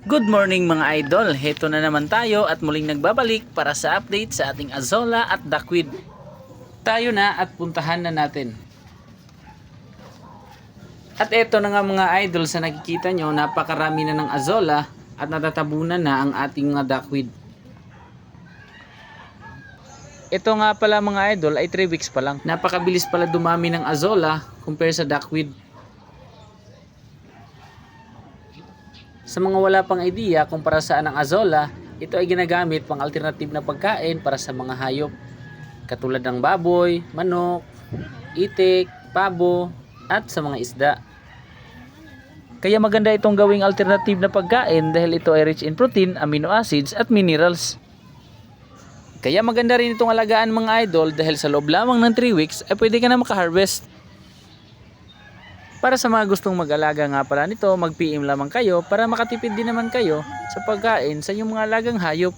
Good morning mga idol, heto na naman tayo at muling nagbabalik para sa update sa ating Azola at Duckweed. Tayo na at puntahan na natin. At eto na nga mga idol sa nakikita nyo, napakarami na ng Azola at natatabunan na ang ating mga Duckweed. Ito nga pala mga idol ay 3 weeks pa lang. Napakabilis pala dumami ng Azola compare sa Duckweed. Sa mga wala pang idea kung para saan ang azola, ito ay ginagamit pang alternative na pagkain para sa mga hayop. Katulad ng baboy, manok, itik, pabo, at sa mga isda. Kaya maganda itong gawing alternative na pagkain dahil ito ay rich in protein, amino acids at minerals. Kaya maganda rin itong alagaan mga idol dahil sa loob lamang ng 3 weeks ay pwede ka na makaharvest. Para sa mga gustong mag-alaga nga pala nito, mag-PM lamang kayo para makatipid din naman kayo sa pagkain sa inyong mga alagang hayop.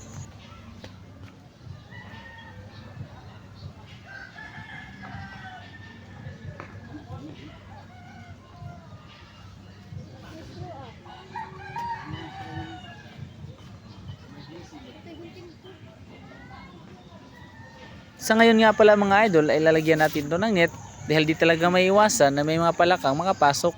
Sa ngayon nga pala mga idol ay lalagyan natin to ng net dahil di talaga may iwasan na may mga palakang mga pasok.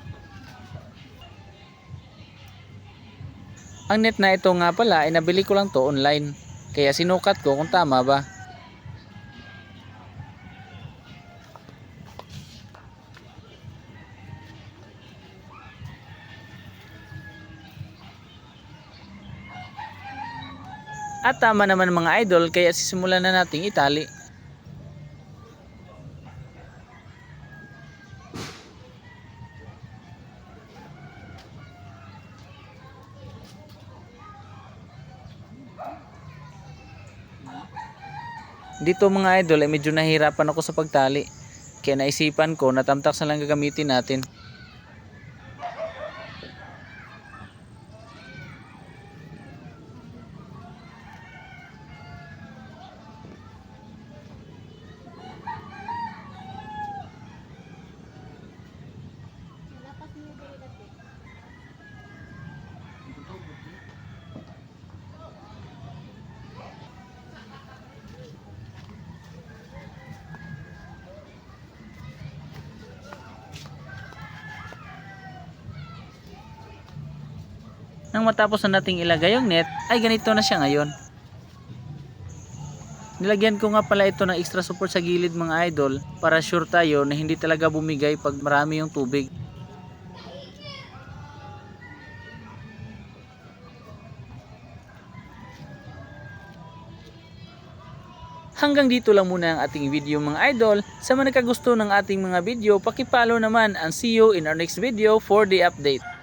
Ang net na ito nga pala ay nabili ko lang to online. Kaya sinukat ko kung tama ba. At tama naman mga idol kaya sisimulan na nating itali. Dito mga idol ay medyo nahihirapan ako sa pagtali. Kaya naisipan ko na tamtax na lang gagamitin natin. Nang matapos na nating ilagay yung net, ay ganito na siya ngayon. Nilagyan ko nga pala ito ng extra support sa gilid mga idol para sure tayo na hindi talaga bumigay pag marami yung tubig. Hanggang dito lang muna ang ating video mga idol. Sa mga nagkagusto ng ating mga video, pakipollow naman and see you in our next video for the update.